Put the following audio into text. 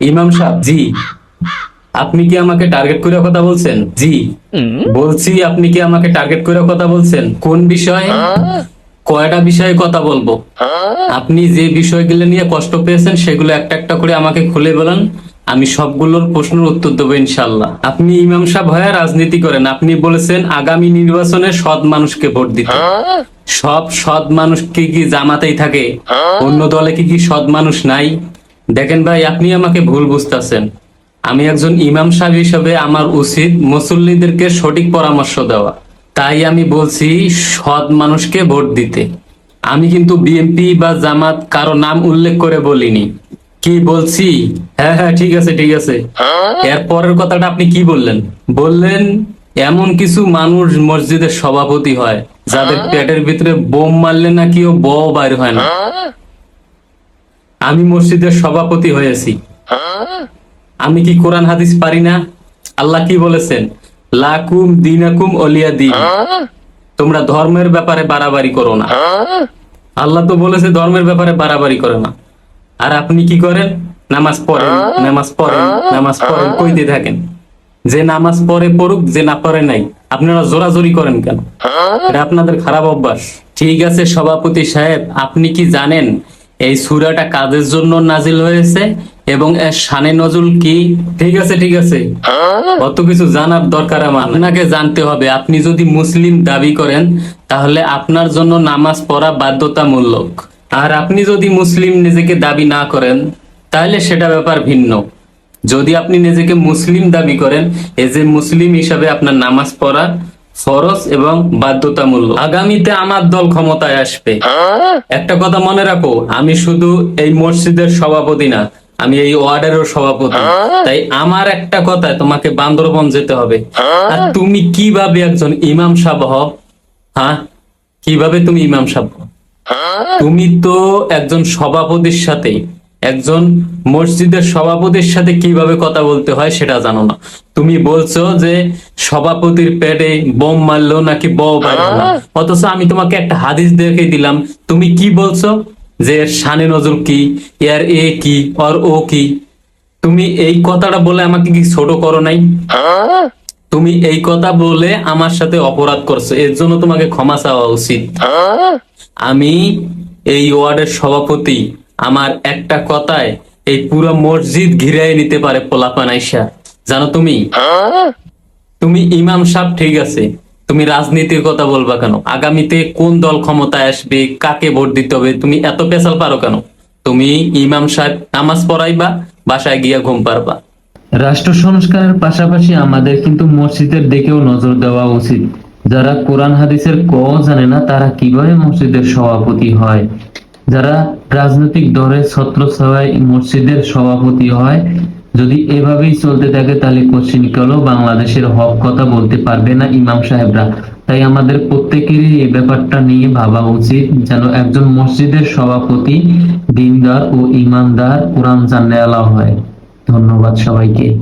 ইমাম সাহেব জি। আপনি কি আমাকে টার্গেট করে কথা বলছেন? জি। বলছি আপনি কি আমাকে টার্গেট করে কথা বলছেন? কোন বিষয়ে? কয়টা বিষয়ে কথা বলব? আপনি যে বিষয়গুলো নিয়ে কষ্ট পেয়েছেন সেগুলো একটা একটা করে আমাকে খুলে বলেন। আমি সবগুলোর প্রশ্নের উত্তর দেবো ইনশাল্লাহ আপনি ইমাম সাহেব হয়ে রাজনীতি করেন। আপনি বলেছেন আগামী নির্বাচনে সৎ মানুষকে ভোট দিতে। সব সৎ মানুষ কি কি জামাতেই থাকে? অন্য দলে কি কি সৎ মানুষ নাই? দেখেন ভাই, আপনি আমাকে ভুল বুঝতেছেন। আমি একজন ইমাম সাহেব হিসেবে আমার উচিত মুসল্লিদেরকে সঠিক পরামর্শ দেওয়া। তাই আমি বলছি, সৎ মানুষকে ভোট দিতে। আমি কিন্তু বিএনপি বা জামাত কারও নাম উল্লেখ করে বলিনি। কি বলছি? হ্যাঁ হ্যাঁ ঠিক আছে ঠিক আছে। এর পরের কথাটা আপনি কি বললেন? বললেন, এমন কিছু মানুষ মসজিদের সভাপতি হয়, যাদের পেটের ভিতরে বোম মারলে নাকি ও বউ বাইর হয় না। আমি মসজিদের সভাপতি হয়েছি। আমি কি কোরআন হাদিস পারি না? আল্লাহ কি বলেছেন? লাকুম দিনাকুম অলিয়া দিন। তোমরা ধর্মের ব্যাপারে বাড়াবাড়ি করো না। আল্লাহ তো বলেছে ধর্মের ব্যাপারে বাড়াবাড়ি করো না। আর আপনি কি করেন? নামাজ পড়েন নামাজ পড়েন নামাজ পড়েন, কইতে থাকেন। যে নামাজ পড়ে পড়ুক, যে না পড়ে নাই, আপনারা জোরাজোরি করেন কেন? এটা আপনাদের খারাপ অভ্যাস। ঠিক আছে, সভাপতি সাহেব, আপনি কি জানেন এই সুরাটা কাজের জন্য নাজিল হয়েছে এবং এর শানে নজুল কি? ঠিক আছে ঠিক আছে। অত কিছু জানার দরকার আমার। আপনাকে জানতে হবে, আপনি যদি মুসলিম দাবি করেন, তাহলে আপনার জন্য নামাজ পড়া বাধ্যতামূলক। আর আপনি যদি মুসলিম নিজেকে দাবি না করেন, তাহলে সেটা ব্যাপার ভিন্ন। যদি আপনি নিজেকে মুসলিম দাবি করেন এ মুসলিম হিসাবে আপনার নামাজ পড়া ফরজ এবং বাধ্যতামূলক। আগামীতে আমার দল ক্ষমতায় আসবে। একটা কথা মনে রাখো আমি শুধু এই মসজিদের সভাপতি না আমি এই ওয়ার্ডেরও সভাপতি। তাই আমার একটা কথায় তোমাকে বান্দরবন যেতে হবে। আর তুমি কীভাবে একজন ইমাম সাহেব হও? হ্যাঁ? কীভাবে তুমি ইমাম সাহেব তুমি তো একজন সভাপতির সাথে একজন মসজিদের সভাপতির সাথে কীভাবে কথা বলতে হয় সেটা জানো না। তুমি বলছো যে সভাপতির পেটে বোম মারলো নাকি বউ অথচ আমি তোমাকে একটা হাদিস দেখে দিলাম। তুমি কি বলছো? যে এর শানে নজর কি? এর এ কি? আর ও কি? তুমি এই কথাটা বলে আমাকে কি ছোট করো নাই? তুমি এই কথা বলে আমার সাথে অপরাধ করছ। এর জন্য তোমাকে ক্ষমা চাওয়া উচিত। আমি এই ওয়ার্ডের সভাপতি। আমার একটা কথায় এই পুরো মসজিদ ঘিরাই নিতে পারে পোলাপান আইসা। জানো তুমি? তুমি ইমাম সাহেব ঠিক আছে, তুমি রাজনীতির কথা বলবা কেন? আগামীতে কোন দল ক্ষমতায় আসবে, কাকে ভোট দিতে হবে, তুমি এত পেশাল পারো কেন? তুমি ইমাম সাহেব নামাজ পড়াইবা, বাসায় গিয়া ঘুম পারবা রাষ্ট্র সংস্কারের পাশাপাশি আমাদের কিন্তু মসজিদের দিকেও নজর দেওয়া উচিত। যারা কোরআন, হাদিসের ক জানে না, তারা কীভাবে মসজিদের সভাপতি হয়? যারা রাজনৈতিক দলের ছত্র ছায় মসজিদের সভাপতি হয়, যদি এভাবেই চলতে থাকে, তাহলে কোশ্চিন কালেও বাংলাদেশের হক কথা বলতে পারবে না ইমাম সাহেবরা? তাই আমাদের প্রত্যেকেরই এই ব্যাপারটা নিয়ে ভাবা উচিত, যেন একজন মসজিদের সভাপতি, দিনদার ও ইমানদার কোরআন জানে হয়। ধন্যবাদ সবাইকে।